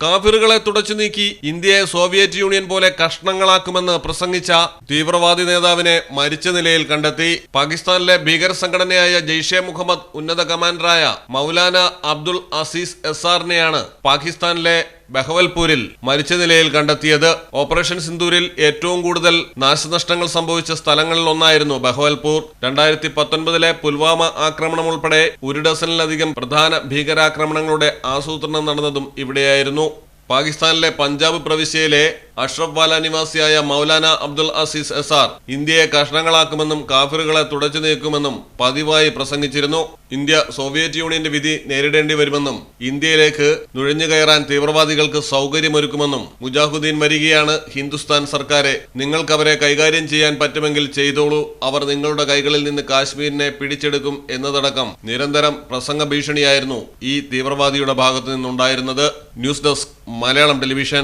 കാഫിറുകളെ തുടച്ചു നീക്കി ഇന്ത്യയെ സോവിയറ്റ് യൂണിയൻ പോലെ കഷ്ണങ്ങളാക്കുമെന്ന് പ്രസംഗിച്ച തീവ്രവാദി നേതാവിനെ മരിച്ച നിലയിൽ കണ്ടെത്തി. പാകിസ്ഥാനിലെ ഭീകര സംഘടനയായ ജെയ്ഷെ മുഹമ്മദ് ഉന്നത കമാൻഡറായ മൗലാന അബ്ദുൾ അസീസ് എസാറിനെയാണ് പാകിസ്ഥാനിലെ ബഹവൽപൂരിൽ മരിച്ച നിലയിൽ കണ്ടെത്തിയത് ഓപ്പറേഷൻ സിന്ദൂരിൽ ഏറ്റവും കൂടുതൽ നാശനഷ്ടങ്ങൾ സംഭവിച്ച സ്ഥലങ്ങളിൽ ഒന്നായിരുന്നു ബഹവൽപൂർ. രണ്ടായിരത്തി പത്തൊൻപതിലെ പുൽവാമ ആക്രമണം ഉൾപ്പെടെ ഒരു ഡസനിലധികം പ്രധാന ഭീകരാക്രമണങ്ങളുടെ ആസൂത്രണം നടന്നതും ഇവിടെയായിരുന്നു. പാകിസ്ഥാനിലെ പഞ്ചാബ് പ്രവിശ്യയിലെ അഷ്റഫ് വാല നിവാസിയായ മൗലാന അബ്ദുൽ അസീസ് എസാർ ഇന്ത്യയെ കഷ്ണങ്ങളാക്കുമെന്നും കാഫിറുകളെ തുടച്ചു നീക്കുമെന്നും പതിവായി പ്രസംഗിച്ചിരുന്നു. ഇന്ത്യ സോവിയറ്റ് യൂണിയന്റെ വിധി നേരിടേണ്ടി വരുമെന്നും ഇന്ത്യയിലേക്ക് നുഴഞ്ഞു കയറാൻ തീവ്രവാദികൾക്ക് സൗകര്യമൊരുക്കുമെന്നും മുജാഹുദ്ദീൻ വരികയാണ് ഹിന്ദുസ്ഥാൻ സർക്കാരെ. നിങ്ങൾക്ക് അവരെ കൈകാര്യം ചെയ്യാൻ പറ്റുമെങ്കിൽ ചെയ്തോളൂ. അവർ നിങ്ങളുടെ കൈകളിൽ നിന്ന് കാശ്മീരിനെ പിടിച്ചെടുക്കും എന്നതടക്കം നിരന്തരം പ്രസംഗ ഭീഷണിയായിരുന്നു ഈ തീവ്രവാദിയുടെ ഭാഗത്തു നിന്നുണ്ടായിരുന്നത് ന്യൂസ് ഡെസ്ക് മലയാളം ടെലിവിഷൻ.